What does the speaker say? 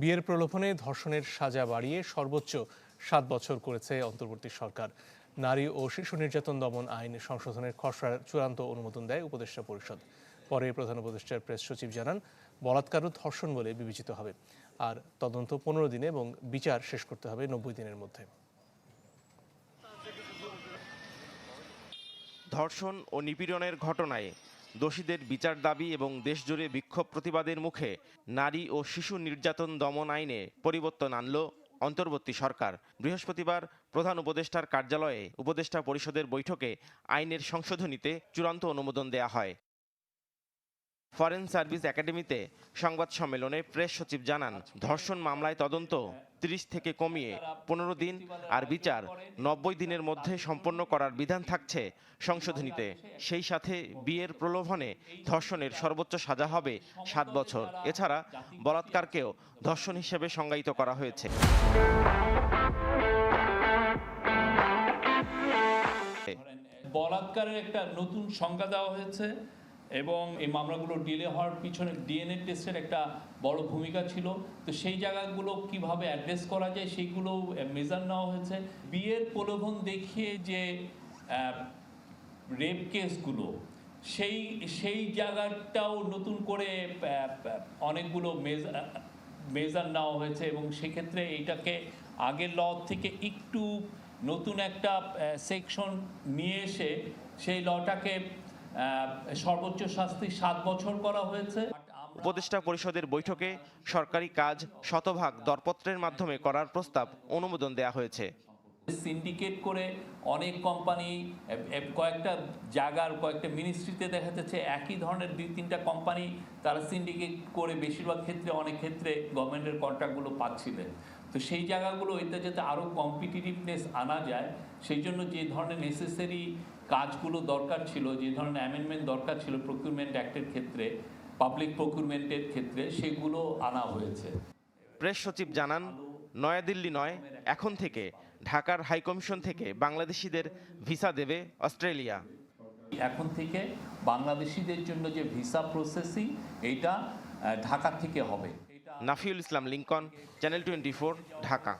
বিয়ের প্রলোভনে ধর্ষণের সাজা বাড়িয়ে সর্বোচ্চ সাত বছর করেছে অন্তর্বর্তী সরকার। নারী ও শিশু নির্যাতন দমন আইন সংশোধনের খসড়ার চূড়ান্ত অনুমোদন দেয় উপদেষ্টা পরিষদ। পরে প্রধান উপদেষ্টার প্রেস সচিব জানান, বলাৎকারও ধর্ষণ বলে বিবেচিত হবে। আর তদন্ত পনেরো দিনে এবং বিচার শেষ করতে হবে নব্বই দিনের মধ্যে। ধর্ষণ ও নিপীড়নের ঘটনায় দোষীদের বিচার দাবি এবং দেশজুড়ে বিক্ষোভ প্রতিবাদের মুখে নারী ও শিশু নির্যাতন দমন আইনে পরিবর্তন আনল অন্তর্বর্তী সরকার। বৃহস্পতিবার প্রধান উপদেষ্টার কার্যালয়ে উপদেষ্টা পরিষদের বৈঠকে আইনের সংশোধনীতে চূড়ান্ত অনুমোদন দেয়া হয়। ফরেন সার্ভিস একাডেমিতে সংবাদ সম্মেলনে প্রেস সচিব জানান, ধর্ষণ মামলায় তদন্ত ত্রিশ থেকে কমিয়ে পনেরো দিন আর বিচার নব্বই দিনের মধ্যে সম্পন্ন করার বিধান থাকছে সংশোধনীতে। সেই সাথে বিয়ের প্রলোভনে ধর্ষণের সর্বোচ্চ সাজা হবে সাত বছর। এছাড়া বলাৎকারকেও ধর্ষণ হিসেবে সংজ্ঞায়িত করা হয়েছে। বলাৎকারের একটা নতুন সংজ্ঞা দেওয়া হয়েছে। এবং এই মামলাগুলো ডিলে হওয়ার পিছনে ডিএনএ টেস্টের একটা বড় ভূমিকা ছিল। তো সেই জায়গাগুলো কীভাবে অ্যাড্রেস করা যায় সেইগুলো মেজার নেওয়া হয়েছে। বিয়ের প্রলোভন দেখিয়ে যে রেপ কেসগুলো সেই সেই জায়গাটাও নতুন করে অনেকগুলো মেজার মেজার নেওয়া হয়েছে এবং সেক্ষেত্রে এইটাকে আগের ল থেকে একটু নতুন একটা সেকশন নিয়ে এসে সেই লটাকে সর্বোচ্চ শাস্তি সাত বছর করা হয়েছে। উপদেষ্টা পরিষদের বৈঠকে সরকারি কাজ শতভাগ দরপত্রের মাধ্যমে করার প্রস্তাব অনুমোদন দেয়া হয়েছে। সিন্ডিকেট করে অনেক কোম্পানি কয়েকটা জায়গার কয়েকটা মিনিস্ট্রিতে দেখা যাচ্ছে একই ধরনের দুই তিনটা কোম্পানি তারা সিন্ডিকেট করে বেশিরভাগ ক্ষেত্রে অনেক ক্ষেত্রে গভর্নমেন্টের কন্ট্রাক্টগুলো পাচ্ছিলেন। তো সেই জায়গাগুলো এতে যাতে আরও কম্পিটিটিভনেস আনা যায় সেই জন্য যে ধরনের নেসেসারি কাজগুলো দরকার ছিল যে ধরনের অ্যামেন্ডমেন্ট দরকার ছিল প্রকিউরমেন্ট অ্যাক্টের ক্ষেত্রে পাবলিক প্রকিউরমেন্টের ক্ষেত্রে সেগুলো আনা হয়েছে। প্রেস সচিব জানান নয়াদিল্লি নয় এখন থেকে ঢাকার হাইকমিশন থেকে বাংলাদেশিদের ভিসা দেবে অস্ট্রেলিয়া। এখন থেকে বাংলাদেশিদের জন্য যে ভিসা প্রসেসিং এইটা ঢাকা থেকে হবে। Nafiul Islam Lincoln channel twenty Dhaka.